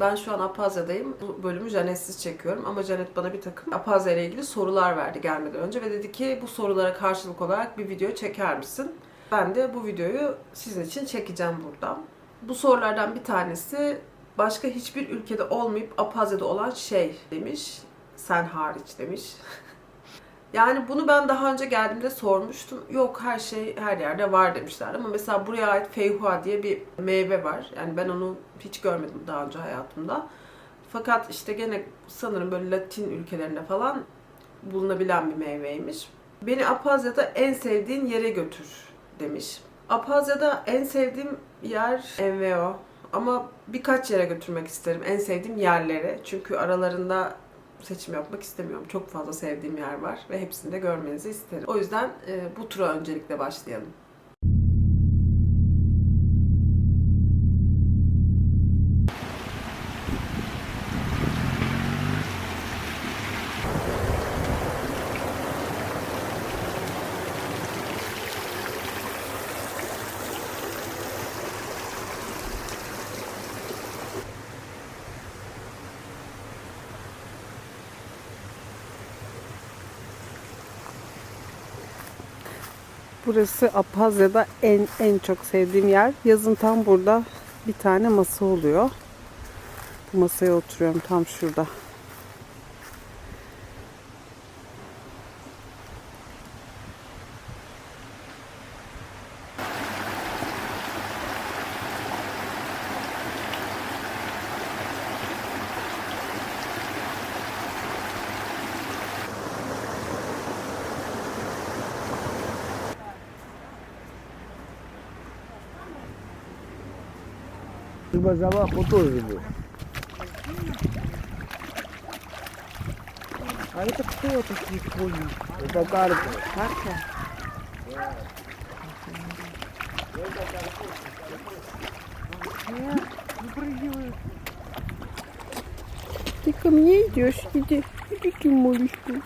Ben şu an Apazya'dayım. Bu bölümü Janet'siz çekiyorum ama Janet bana bir takım Apazya ile ilgili sorular verdi gelmeden önce ve dedi ki bu sorulara karşılık olarak bir video çeker misin? Ben de bu videoyu sizin için çekeceğim buradan. Bu sorulardan bir tanesi başka hiçbir ülkede olmayıp Apazya'da olan şey demiş. Sen hariç demiş. Yani bunu ben daha önce geldiğimde sormuştum. Yok her şey her yerde var demişler. Ama mesela buraya ait feyhua diye bir meyve var. Yani ben onu hiç görmedim daha önce hayatımda. Fakat işte gene sanırım böyle Latin ülkelerinde falan bulunabilen bir meyveymiş. Beni Apazya'da en sevdiğin yere götür demiş. Apazya'da en sevdiğim yer MVO. Ama birkaç yere götürmek isterim. En sevdiğim yerlere. Çünkü aralarında seçim yapmak istemiyorum. Çok fazla sevdiğim yer var ve hepsini de görmenizi isterim. O yüzden e, bu tura öncelikle başlayalım. Burası Apazya'da en en çok sevdiğim yer. Yazın tam burada bir tane masa oluyor. Bu masaya oturuyorum tam şurada. Хіба заваху тоже был. А это кто такие понял? Это карта. Карта? Ты ко мне идешь, иди, иди к мальчику.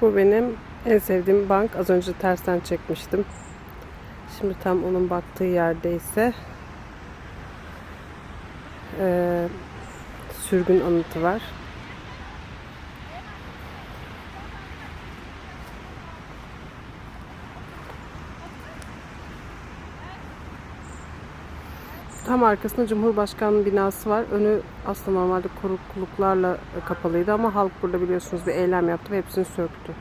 Bu benim en sevdiğim bank. Az önce tersten çekmiştim. Şimdi tam onun baktığı yerdeyse eee, sürgün anıtı var. Tam arkasında Cumhurbaşkanlığı binası var. Önü aslında normalde korukluklarla kapalıydı ama halk burada biliyorsunuz bir eylem yaptı ve hepsini söktü.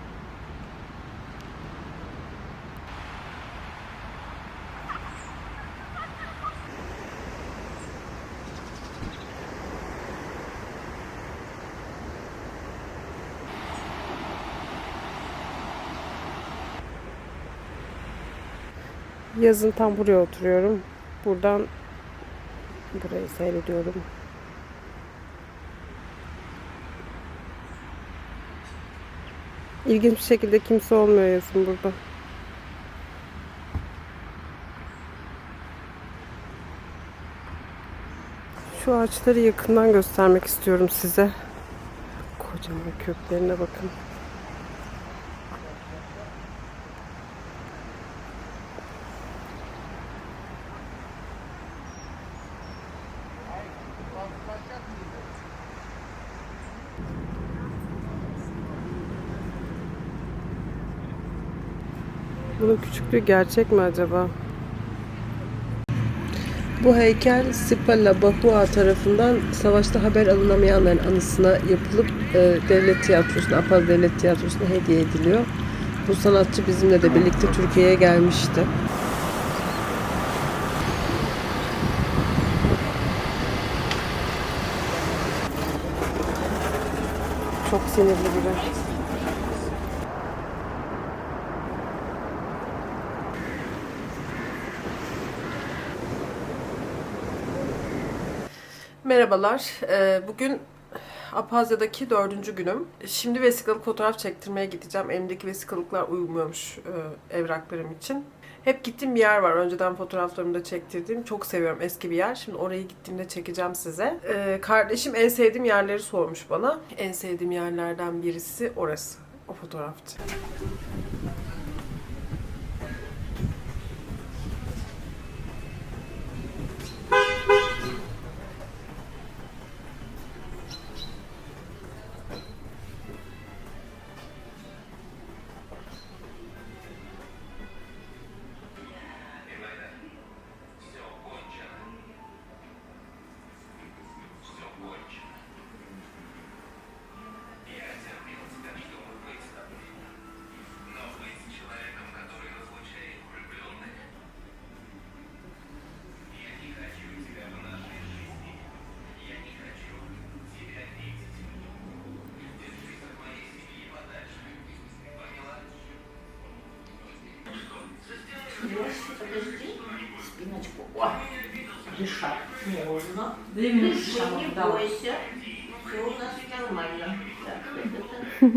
Yazın tam buraya oturuyorum. Buradan burayı seyrediyorum. İlginç bir şekilde kimse olmuyor yazın burada. Şu ağaçları yakından göstermek istiyorum size. Kocaman köklerine bakın. Küçüklüğü gerçek mi acaba? Bu heykel Sipala Bahua tarafından savaşta haber alınamayanların anısına yapılıp e, devlet tiyatrosuna, Apaz Devlet Tiyatrosu'na hediye ediliyor. Bu sanatçı bizimle de birlikte Türkiye'ye gelmişti. Çok sinirli biri. Merhabalar. Ee, Bugün Apazya'daki dördüncü günüm. Şimdi vesikalık fotoğraf çektirmeye gideceğim. Elimdeki vesikalıklar uymuyormuş e, evraklarım için. Hep gittiğim bir yer var. Önceden fotoğraflarımı da çektirdiğim. Çok seviyorum eski bir yer. Şimdi oraya gittiğimde çekeceğim size. Ee, kardeşim en sevdiğim yerleri sormuş bana. En sevdiğim yerlerden birisi orası. O fotoğrafçı. Можно. Дыши, не бойся. Все у нас нормально. Так, это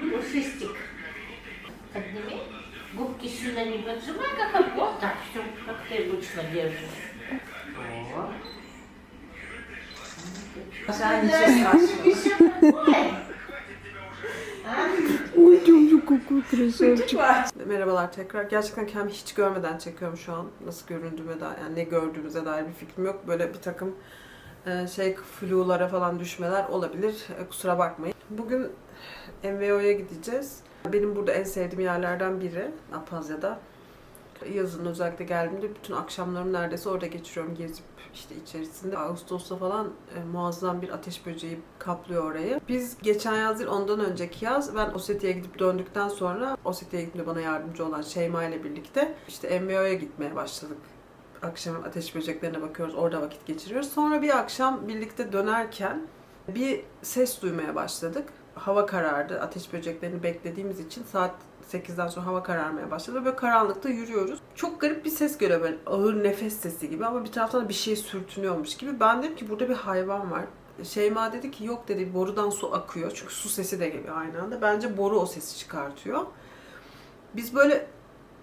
Пушистик. Подними. Губки сильно не поджимай, как вот так, все, как ты обычно держишь. О. Да, ничего страшного. Ой. А? Merhabalar tekrar. Gerçekten kendimi hiç görmeden çekiyorum şu an. Nasıl göründüğüme dair, yani ne gördüğümüze dair bir fikrim yok. Böyle bir takım e, şey flulara falan düşmeler olabilir. E, Kusura bakmayın. Bugün MVO'ya gideceğiz. Benim burada en sevdiğim yerlerden biri Apazya'da. Yazın özellikle geldiğimde bütün akşamlarımı neredeyse orada geçiriyorum gezip işte içerisinde. Ağustos'ta falan e, muazzam bir ateş böceği kaplıyor orayı. Biz geçen yaz değil ondan önceki yaz ben Osetya'ya gidip döndükten sonra Osetya'ya gitmeye bana yardımcı olan Şeyma ile birlikte işte MVO'ya gitmeye başladık. Akşam ateş böceklerine bakıyoruz, orada vakit geçiriyoruz. Sonra bir akşam birlikte dönerken bir ses duymaya başladık. Hava karardı. Ateş böceklerini beklediğimiz için saat 8'den sonra hava kararmaya başladı. Böyle karanlıkta yürüyoruz. Çok garip bir ses geliyor böyle ağır nefes sesi gibi ama bir taraftan da bir şey sürtünüyormuş gibi. Ben dedim ki burada bir hayvan var. Şeyma dedi ki yok dedi borudan su akıyor. Çünkü su sesi de geliyor aynı anda. Bence boru o sesi çıkartıyor. Biz böyle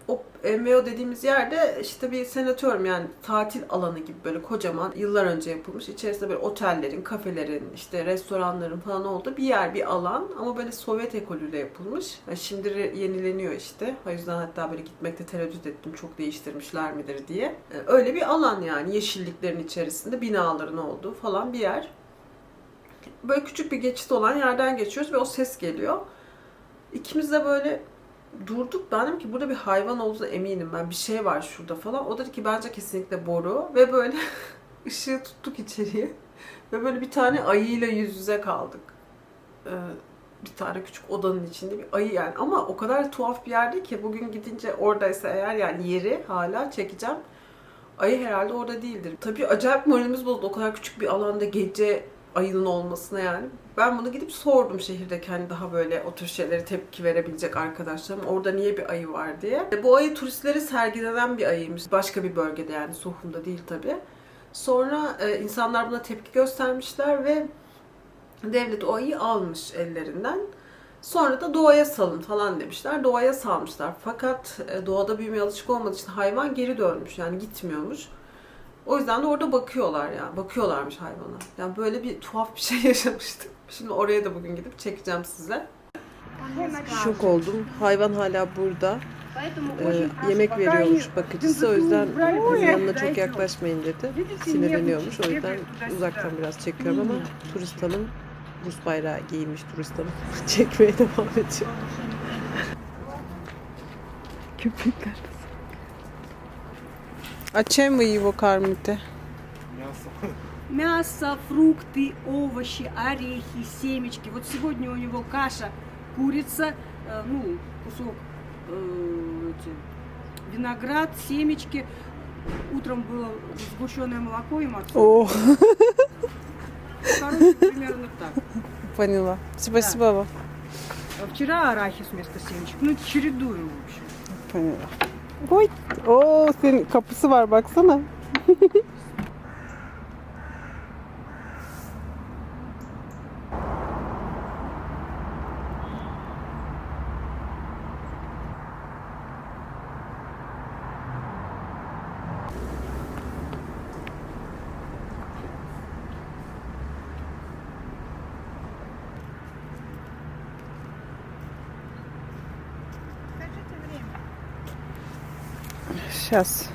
o MVO dediğimiz yerde işte bir senatörüm yani tatil alanı gibi böyle kocaman yıllar önce yapılmış. İçerisinde böyle otellerin, kafelerin, işte restoranların falan olduğu bir yer, bir alan ama böyle Sovyet ekolüyle yapılmış. Yani şimdi yenileniyor işte. O yüzden hatta böyle gitmekte tereddüt ettim çok değiştirmişler midir diye. Ee, Öyle bir alan yani yeşilliklerin içerisinde binaların olduğu falan bir yer. Böyle küçük bir geçit olan yerden geçiyoruz ve o ses geliyor. İkimiz de böyle durduk. Ben dedim ki burada bir hayvan olduğuna eminim ben. Bir şey var şurada falan. O dedi ki bence kesinlikle boru. Ve böyle ışığı tuttuk içeriye. Ve böyle bir tane ayıyla yüz yüze kaldık. Ee, bir tane küçük odanın içinde bir ayı yani. Ama o kadar tuhaf bir yerde ki bugün gidince oradaysa eğer yani yeri hala çekeceğim. Ayı herhalde orada değildir. Tabii acayip moralimiz bozuldu. O kadar küçük bir alanda gece ayının olmasına yani. Ben bunu gidip sordum şehirdeki hani daha böyle o tür şeylere tepki verebilecek arkadaşlarım. Orada niye bir ayı var diye. E, Bu ayı turistleri sergilenen bir ayıymış. Başka bir bölgede yani Sohum'da değil tabii. Sonra e, insanlar buna tepki göstermişler ve devlet o ayıyı almış ellerinden. Sonra da doğaya salın falan demişler. Doğaya salmışlar. Fakat e, doğada büyümeye alışık olmadığı için hayvan geri dönmüş. Yani gitmiyormuş. O yüzden de orada bakıyorlar ya. Bakıyorlarmış hayvana. Yani böyle bir tuhaf bir şey yaşamıştık. Şimdi oraya da bugün gidip çekeceğim size. Şok oldum. Hayvan hala burada. Ee, yemek veriyormuş bakıcısı. O yüzden yanına çok yaklaşmayın dedi. Sinirleniyormuş. O yüzden uzaktan biraz çekiyorum ama turist hanım Rus bayrağı giymiş turist hanım. Çekmeye devam ediyor. Köpekler. А чем вы его кормите? Мясо, фрукты, овощи, орехи, семечки. Вот сегодня у него каша, курица, э, ну, кусок э, эти, виноград, семечки. Утром было сгущенное молоко и морковь. О, Короче, примерно так. поняла. Спасибо вам. А Вчера арахис вместо семечек. Ну, чередую, в общем. Поняла. Oy. Oo, senin kapısı var baksana. Сейчас.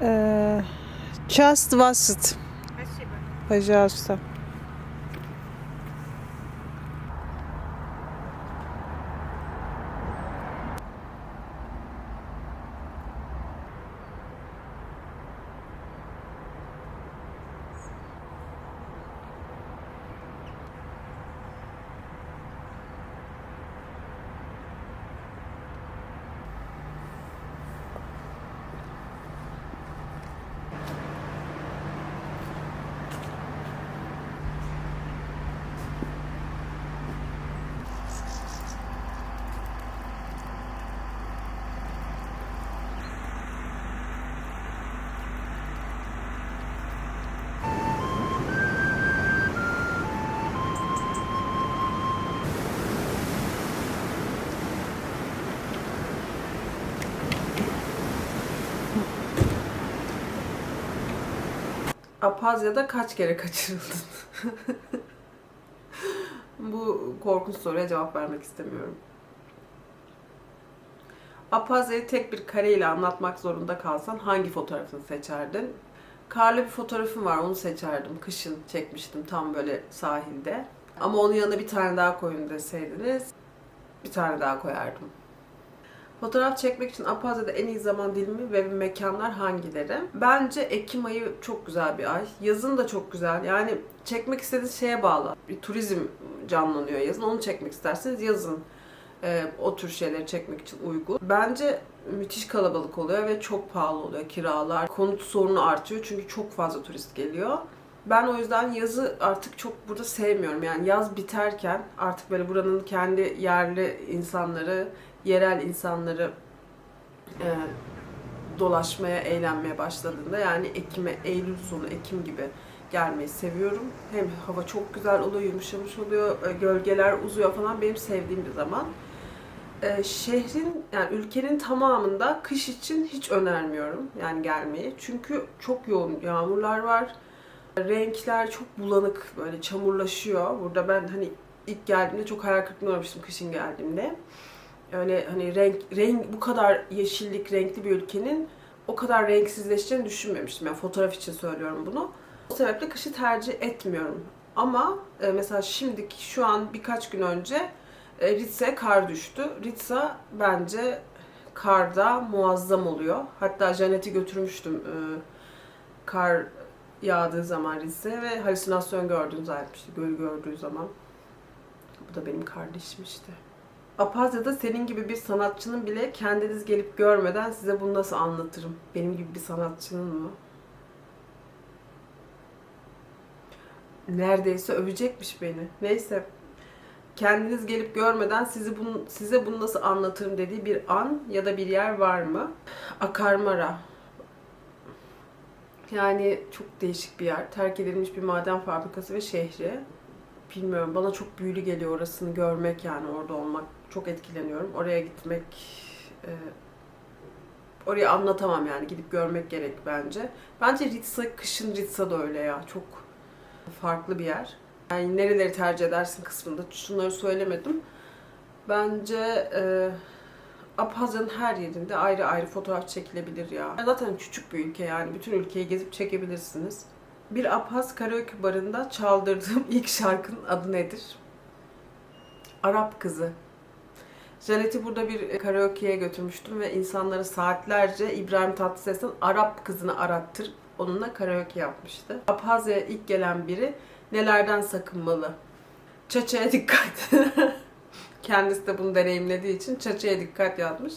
Э, час двадцать. Спасибо. Пожалуйста. Apazya'da kaç kere kaçırıldın? Bu korkunç soruya cevap vermek istemiyorum. Apazya'yı tek bir kareyle anlatmak zorunda kalsan hangi fotoğrafını seçerdin? Karlı bir fotoğrafım var, onu seçerdim. Kışın çekmiştim tam böyle sahilde. Ama onun yanına bir tane daha koyun deseydiniz, bir tane daha koyardım. Fotoğraf çekmek için Apazya'da en iyi zaman dilimi ve mekanlar hangileri? Bence Ekim ayı çok güzel bir ay. Yazın da çok güzel. Yani çekmek istediğiniz şeye bağlı. Bir turizm canlanıyor yazın. Onu çekmek isterseniz yazın. Ee, o tür şeyleri çekmek için uygun. Bence müthiş kalabalık oluyor ve çok pahalı oluyor kiralar. Konut sorunu artıyor çünkü çok fazla turist geliyor. Ben o yüzden yazı artık çok burada sevmiyorum. Yani yaz biterken artık böyle buranın kendi yerli insanları, yerel insanları e, dolaşmaya, eğlenmeye başladığında yani Ekim'e, Eylül sonu, Ekim gibi gelmeyi seviyorum. Hem hava çok güzel oluyor, yumuşamış oluyor, e, gölgeler uzuyor falan benim sevdiğim bir zaman. E, şehrin, yani ülkenin tamamında kış için hiç önermiyorum yani gelmeyi. Çünkü çok yoğun yağmurlar var. Renkler çok bulanık, böyle çamurlaşıyor. Burada ben hani ilk geldiğimde çok hayal kırıklığına uğramıştım kışın geldiğimde öyle hani renk renk bu kadar yeşillik renkli bir ülkenin o kadar renksizleşeceğini düşünmemiştim. Yani fotoğraf için söylüyorum bunu. O sebeple kışı tercih etmiyorum. Ama e, mesela şimdiki şu an birkaç gün önce e, Ritza'ya kar düştü. Ritza bence karda muazzam oluyor. Hatta Janet'i götürmüştüm e, kar yağdığı zaman Rize'ye ve halüsinasyon gördüğünü zannetmişti. Göl gördüğü zaman. Bu da benim kardeşim işte. Apazya'da senin gibi bir sanatçının bile kendiniz gelip görmeden size bunu nasıl anlatırım? Benim gibi bir sanatçının mı? Neredeyse övecekmiş beni. Neyse. Kendiniz gelip görmeden sizi bunu, size bunu nasıl anlatırım dediği bir an ya da bir yer var mı? Akarmara. Yani çok değişik bir yer. Terk edilmiş bir maden fabrikası ve şehri. Bilmiyorum bana çok büyülü geliyor orasını görmek yani orada olmak. Çok etkileniyorum. Oraya gitmek e, orayı anlatamam yani gidip görmek gerek bence. Bence Ritsa kışın Ritsa da öyle ya. Çok farklı bir yer. Yani nereleri tercih edersin kısmında şunları söylemedim. Bence e, Abhazya'nın her yerinde ayrı ayrı fotoğraf çekilebilir ya. Zaten küçük bir ülke yani bütün ülkeyi gezip çekebilirsiniz. Bir Abhaz karaoke barında çaldırdığım ilk şarkının adı nedir? Arap Kızı. Janet'i burada bir karaoke'ye götürmüştüm ve insanlara saatlerce İbrahim Tatlıses'ten Arap kızını arattırıp onunla karaoke yapmıştı. Abhazya'ya ilk gelen biri nelerden sakınmalı? Çaça'ya dikkat. Kendisi de bunu deneyimlediği için Çaça'ya dikkat yazmış.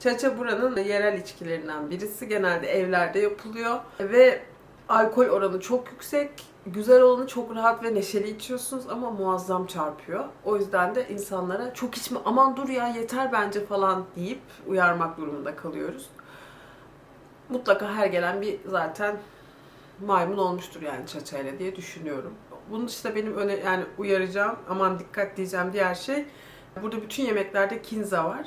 Çaça buranın yerel içkilerinden birisi. Genelde evlerde yapılıyor ve alkol oranı çok yüksek. Güzel olanı çok rahat ve neşeli içiyorsunuz ama muazzam çarpıyor. O yüzden de insanlara çok içme aman dur ya yeter bence falan deyip uyarmak durumunda kalıyoruz. Mutlaka her gelen bir zaten maymun olmuştur yani çaçayla diye düşünüyorum. Bunun dışında benim öne yani uyaracağım aman dikkat diyeceğim diğer şey burada bütün yemeklerde kinza var.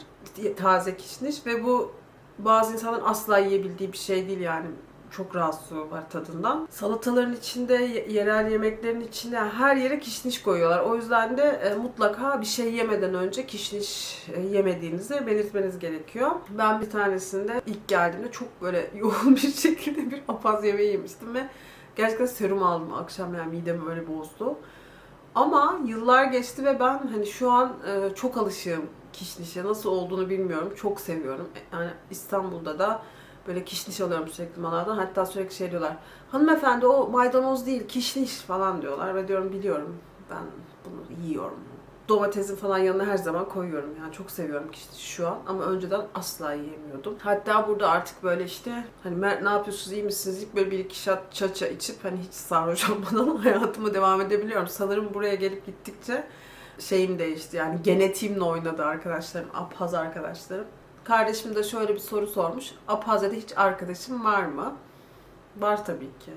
Taze kişniş ve bu bazı insanların asla yiyebildiği bir şey değil yani çok rahatsız var tadından. Salataların içinde, ye- yerel yemeklerin içine her yere kişniş koyuyorlar. O yüzden de e, mutlaka bir şey yemeden önce kişniş e, yemediğinizi belirtmeniz gerekiyor. Ben bir tanesinde ilk geldiğimde çok böyle yoğun bir şekilde bir apaz yemeği yemiştim ve gerçekten serum aldım akşam yani midemi öyle bozdu. Ama yıllar geçti ve ben hani şu an e, çok alışığım kişnişe. Nasıl olduğunu bilmiyorum. Çok seviyorum. Yani İstanbul'da da böyle kişniş alıyorum sürekli manadan. Hatta sürekli şey diyorlar. Hanımefendi o maydanoz değil kişniş falan diyorlar. Ve diyorum biliyorum ben bunu yiyorum. Domatesin falan yanına her zaman koyuyorum. Yani çok seviyorum kişniş şu an. Ama önceden asla yiyemiyordum. Hatta burada artık böyle işte hani "Mert, ne yapıyorsunuz iyi misiniz? İlk böyle bir iki şat çaça içip hani hiç sarhoş olmadan hayatıma devam edebiliyorum. Sanırım buraya gelip gittikçe şeyim değişti. Yani genetiğimle oynadı arkadaşlarım, Abhaz arkadaşlarım. Kardeşim de şöyle bir soru sormuş. Abhazya'da hiç arkadaşım var mı? Var tabii ki.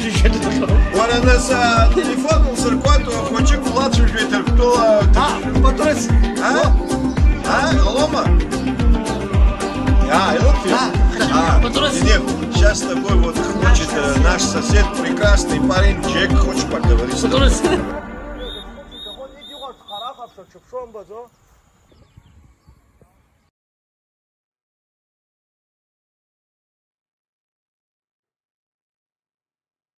ще У мене не за телефоном зарплату, а хоче кулачу вітер. Хто? А, патрось. А? А, голома? А, Илофин? А, патрось. Нет, сейчас с тобой вот хочет наш сосед, прекрасный парень Джек, хочет поговорить с тобой. Патрось.